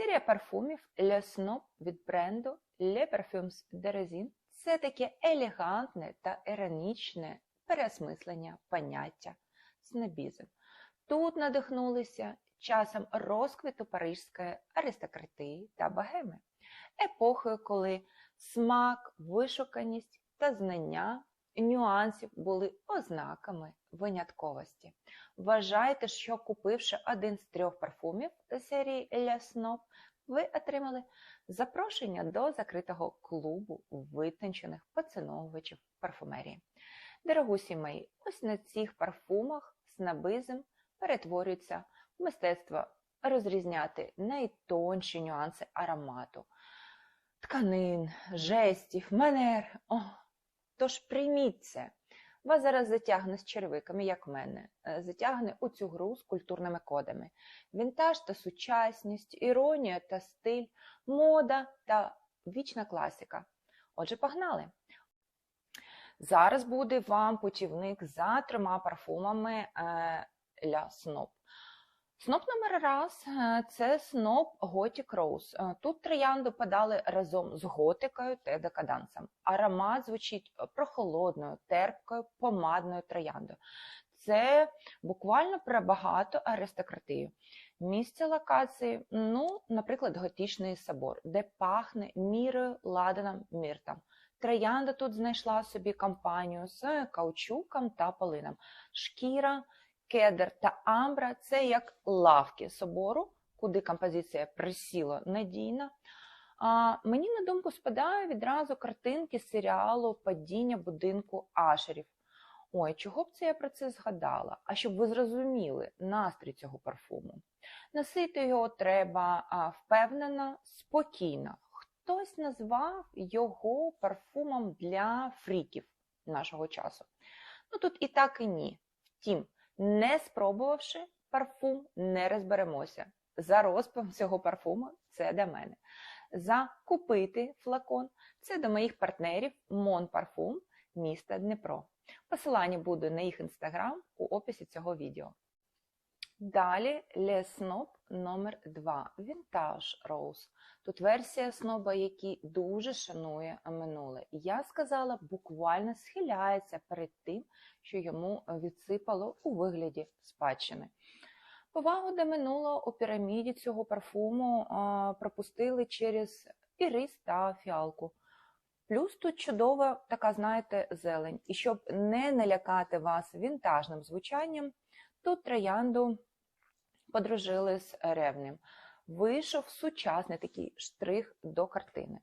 Серія парфумів Le Snob від бренду Le Parfums de Raisin – це таке елегантне та іронічне переосмислення поняття снобізм. Тут надихнулися часом розквіту парижської аристократії та богеми, епохою, коли смак, вишуканість та знання нюансів були ознаками винятковості. Вважайте, що купивши один з трьох парфумів серії Le Snob, ви отримали запрошення до закритого клубу витончених поціновувачів парфумерії. Дорогусі мої, ось на цих парфумах снобизм перетворюється в мистецтво розрізняти найтонші нюанси аромату, тканин, жестів, манер. О, тож прийміть це. Вас зараз затягне з червиками, як мене, е, затягне у цю гру з культурними кодами. Вінтаж та сучасність, іронія та стиль, мода та вічна класика. Отже, погнали! Зараз буде вам путівник за трьома парфумами е, Ля Snob. Сноп номер раз е, це сноп Gothic Rose. Е, Тут троянду подали разом з готикою та декадансом. Аромат звучить прохолодною, терпкою, помадною трояндою. Це буквально про багато аристократію. Місце локації, ну, наприклад, готичний собор, де пахне мірою, ладаном, міртом. Троянда тут знайшла собі компанію з каучуком та полином. Шкіра, кедр та амбра це як лавки собору, куди композиція присіла надійно. А Мені на думку спадає відразу картинки серіалу Падіння будинку Ашерів. Ой, чого б це я про це згадала? А щоб ви зрозуміли настрій цього парфуму. Носити його треба впевнено, спокійно. Хтось назвав його парфумом для фріків нашого часу. Ну тут і так, і ні. Втім, не спробувавши парфум, не розберемося. За розпом цього парфуму це до мене. За купити флакон це до моїх партнерів Мон Парфум міста Дніпро. Посилання буде на їх інстаграм у описі цього відео. Далі Snob номер 2 Vintage Rose. Тут версія сноба, який дуже шанує минуле. Я сказала, буквально схиляється перед тим, що йому відсипало у вигляді спадщини. Повагу до минулого у піраміді цього парфуму пропустили через ірис та фіалку. Плюс тут чудова така, знаєте, зелень. І щоб не налякати вас вінтажним звучанням, тут троянду подружили з ревнем. Вийшов сучасний такий штрих до картини.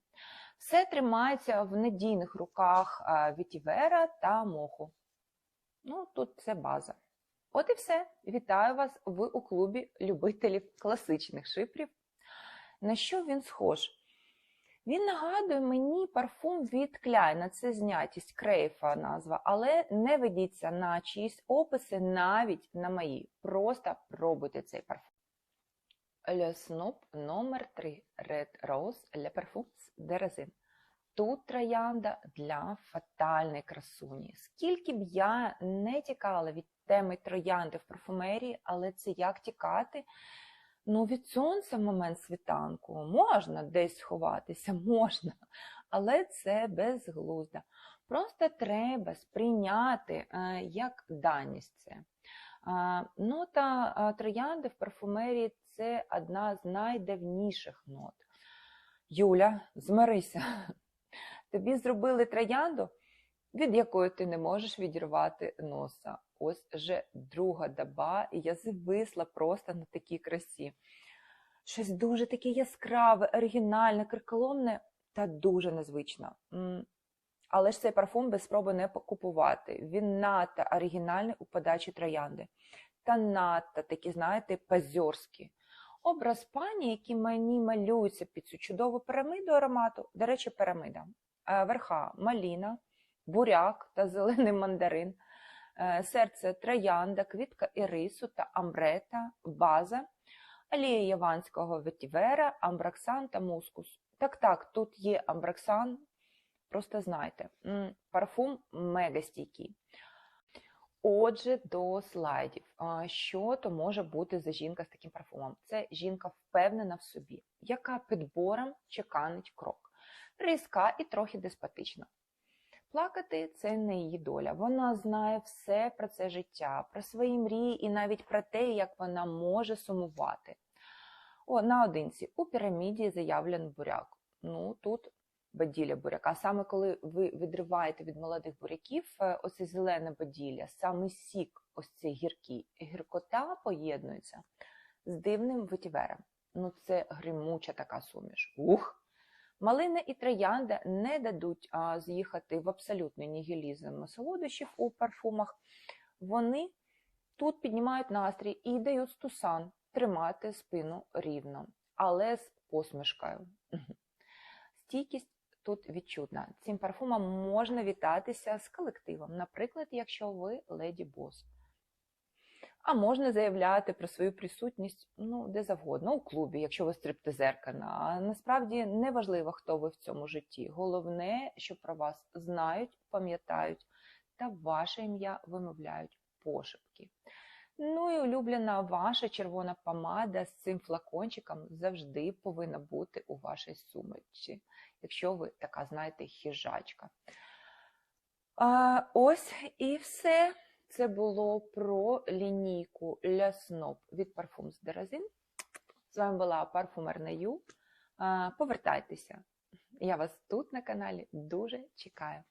Все тримається в надійних руках Вітівера та моху. Ну, тут це база. От і все. Вітаю вас ви у клубі любителів класичних шипрів. На що він схож? Він нагадує мені парфум від Кляйна, це знятість крейфа назва, але не ведіться на чиїсь описи, навіть на мої. Просто пробуйте цей парфум. Le Snob номер 3 Red Rose Le Parfums de Raisin. Тут троянда для фатальної красуні. Скільки б я не тікала від теми троянди в парфумерії, але це як тікати? Ну, від сонця в момент світанку можна десь сховатися, можна, але це безглуздо. Просто треба сприйняти е, як даність це. Нота троянди в парфумерії це одна з найдавніших нот. Юля, змирися, тобі зробили троянду, від якої ти не можеш відірвати носа. Ось вже друга доба, і я зависла просто на такій красі. Щось дуже таке яскраве, оригінальне, криколомне та дуже незвично. Але ж цей парфум без спроби не купувати. Він надто оригінальний у подачі троянди. Та надто такі, знаєте, пазьорські. Образ пані, який мені малюється під цю чудову пірамиду аромату, до речі, пірамида. Верха маліна, буряк та зелений мандарин, серце троянда, квітка ірису та амбрета, база, алія яванського ветівера, амбраксан та мускус. Так, так, тут є амбраксан, Просто знайте, парфум мега стійкий. Отже, до слайдів. Що то може бути за жінка з таким парфумом? Це жінка впевнена в собі, яка підбором чеканить крок, різка і трохи деспотична. Плакати це не її доля. Вона знає все про це життя, про свої мрії і навіть про те, як вона може сумувати. О, наодинці у піраміді заявлен буряк. Ну тут баділля буряка. Саме коли ви відриваєте від молодих буряків е, оце зелене баділля, саме сік, ось цей гіркий, гіркота поєднується з дивним ветівером. Ну це гримуча така суміш. Ух! Малина і троянда не дадуть а, з'їхати в абсолютний нігілізм солодощів у парфумах. Вони тут піднімають настрій і дають стусан тримати спину рівно, але з посмішкою. Стійкість тут відчутна. Цим парфумом можна вітатися з колективом, наприклад, якщо ви леді бос. А можна заявляти про свою присутність ну, де завгодно, у клубі, якщо ви стриптизерка. А насправді не важливо, хто ви в цьому житті. Головне, що про вас знають, пам'ятають та ваше ім'я вимовляють пошепки. Ну і улюблена ваша червона помада з цим флакончиком завжди повинна бути у вашій сумочці, якщо ви така, знаєте, хижачка. А, Ось і все. Це було про лінійку Лясноп від Parfums de Raisin. З вами була парфумерна Ю. Повертайтеся. Я вас тут на каналі дуже чекаю.